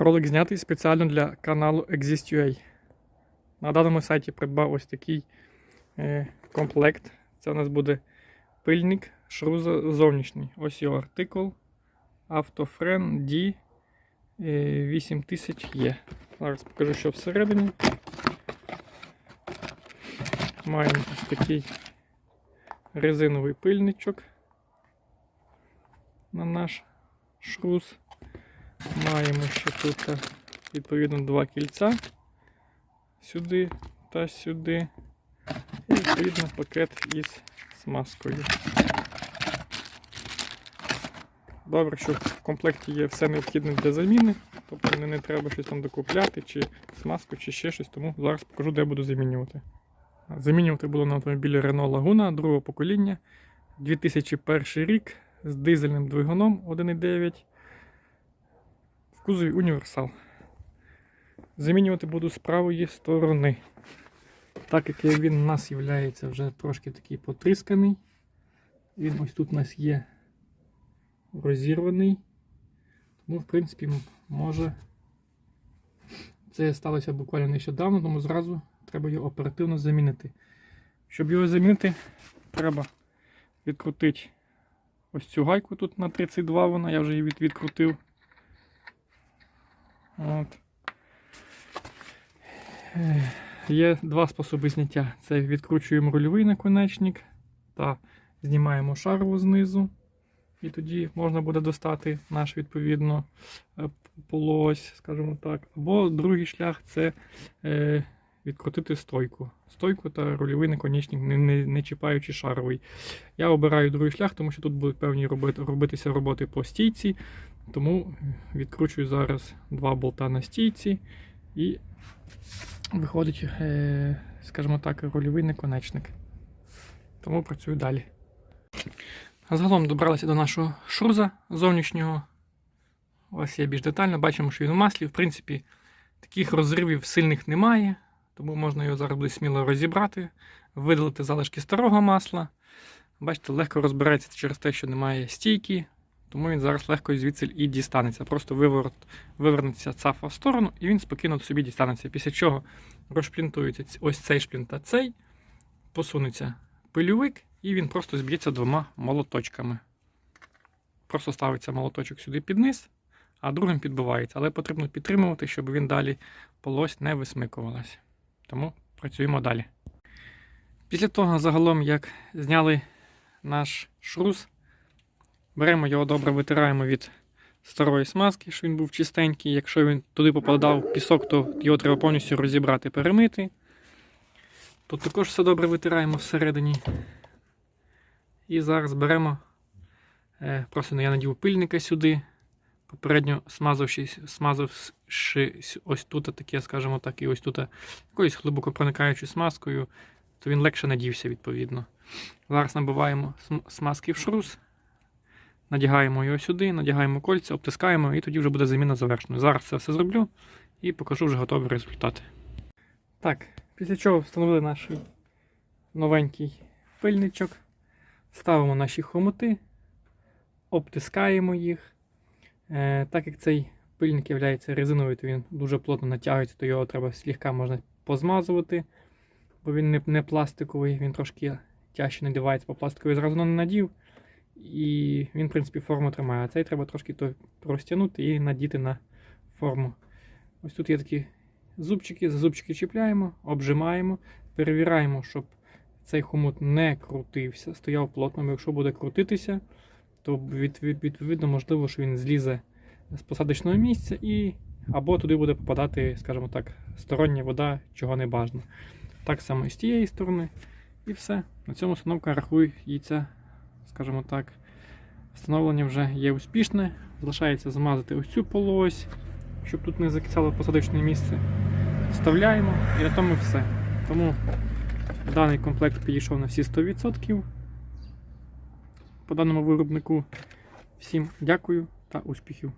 Ролик знятий спеціально для каналу Exist.ua. На даному сайті придбав ось такий е, комплект. Це у нас буде пильник шруза зовнішній. Ось його артикул. Автофрен D 8000 є. Зараз покажу, що всередині. Маємо ось такий резиновий пильничок на наш шрус. Маємо ще тут е, відповідно два кільця сюди та сюди. І відповідно пакет із смазкою. Добре, що в комплекті є все необхідне для заміни, тобто не, не треба щось там докупляти, чи смазку, чи ще щось, тому зараз покажу, де буду замінювати. Замінювати було на автомобілі Renault Laguna другого покоління 2001 рік з дизельним двигуном 1.9 в кузові універсал. Замінювати буду з правої сторони. Так як він у нас є вже трошки такий потрісканий. Він ось тут у нас є розірваний. Тому, в принципі, може. Це сталося буквально нещодавно, тому зразу треба його оперативно замінити. Щоб його замінити, треба відкрутити ось цю гайку тут на 32 вона, я вже її відкрутив. От. Є два способи зняття. Це відкручуємо рульовий наконечник та знімаємо шарову знизу. І тоді можна буде достати наш відповідно е, полось, скажімо так. Або другий шлях це е, відкрутити стойку. Стойку та рульовий наконечник, не, не, не чіпаючи шаровий. Я обираю другий шлях, тому що тут будуть певні робити, робитися роботи по стійці. Тому відкручую зараз два болта на стійці і виходить, е, скажімо так, рульовий наконечник. Тому працюю далі. Загалом добралися до нашого шруза зовнішнього. Ось є більш детально. Бачимо, що він у маслі. В принципі, таких розривів сильних немає, тому можна його зараз сміло розібрати, видалити залишки старого масла. Бачите, легко розбирається через те, що немає стійки, тому він зараз легко звідси і дістанеться. Просто виворот, вивернеться цафа в сторону, і він спокійно собі дістанеться. Після чого розшплінтується ось цей шплінт та цей, посунеться пильовик, і він просто зб'ється двома молоточками. Просто ставиться молоточок сюди під низ, а другим підбивається. Але потрібно підтримувати, щоб він далі полось не висмикувалася. Тому працюємо далі. Після того, загалом, як зняли наш шрус, беремо його добре, витираємо від старої смазки, щоб він був чистенький. Якщо він туди попадав пісок, то його треба повністю розібрати, перемити. Тут також все добре витираємо всередині. І зараз беремо, е, просто я надів пильника сюди, попередньо смазавши, смазавши ось тут, таке, скажімо так, і ось тут якоюсь глибоко проникаючою смазкою, то він легше надівся відповідно. Зараз набиваємо смазки в шрус, надягаємо його сюди, надягаємо кольця, обтискаємо і тоді вже буде заміна завершена. Зараз це все зроблю і покажу вже готовий результат. Так, після чого встановили наш новенький пильничок. Ставимо наші хомути, обтискаємо їх. Е, Так як цей пильник є резиновий, то він дуже плотно натягується, то його треба слегка можна позмазувати, бо він не, не пластиковий, він трошки тяжче надівається, по пластиковий зразу не надів. І він, в принципі, форму тримає. А цей треба трошки то розтягнути і надіти на форму. Ось тут є такі зубчики, за зубчики чіпляємо, обжимаємо, перевіряємо, щоб цей хомут не крутився, стояв плотно. Якщо буде крутитися, то від, від, відповідно можливо, що він злізе з посадочного місця і або туди буде попадати, скажімо так, стороння вода, чого не бажано. Так само і з тієї сторони. І все. На цьому установка рахується, скажімо так, встановлення вже є успішне. Залишається замазати ось цю полось, щоб тут не закисало посадочне місце. Вставляємо і на тому все. Тому Даний комплект підійшов на всі 100%. По даному виробнику. Всім дякую та успіхів!